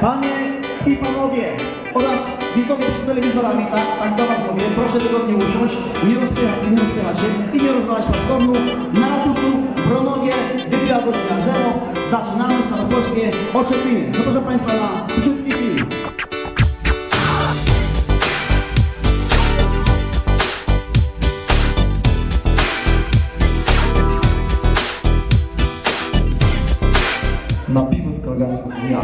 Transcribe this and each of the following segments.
Panie i panowie oraz widzowie przed telewizorami, tak, tak do was mówię, proszę wygodnie usiąść, nie rozpychać, nie rozpychać się i nie rozwalać popcornu. Na ratuszu Bronowie wybiła godzina 0. Zaczynamy Staropolskie Oczepiny. Zapraszam Państwa na krótki film. Na piwo z kolegami ja.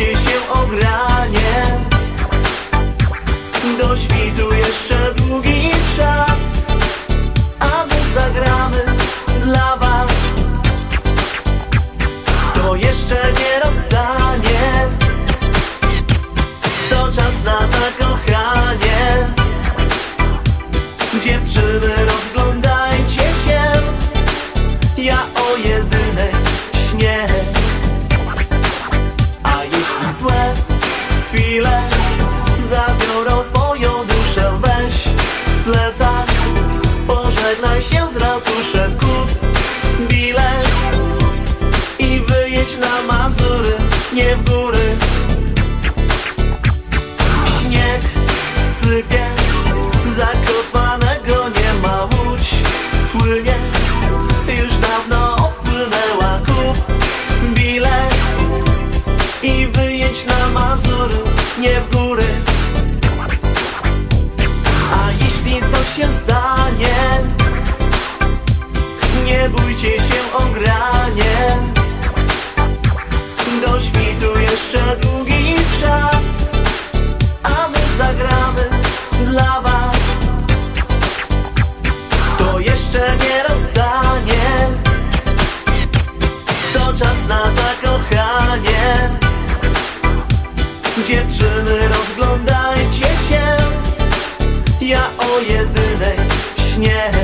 Bójcie się o granie Do świtu jeszcze długi czas A my zagramy dla was. To jeszcze nie rozstanie. To czas na zakochanie. Dziewczyny, złe chwile. Zabiorą twoją duszę Weź plecak Pożegnaj się z ratuszem. Kup bilet I wyjedź na Mazury Nie w góry. Śnieg sypie Zakopanego nie ma. Łódź Płynie Mazury Nie w góry A jeśli coś się stanie Nie bójcie się o granie Do świtu jeszcze długi czas a my zagramy dla was. To jeszcze nie rozstanie, jedynej śnieg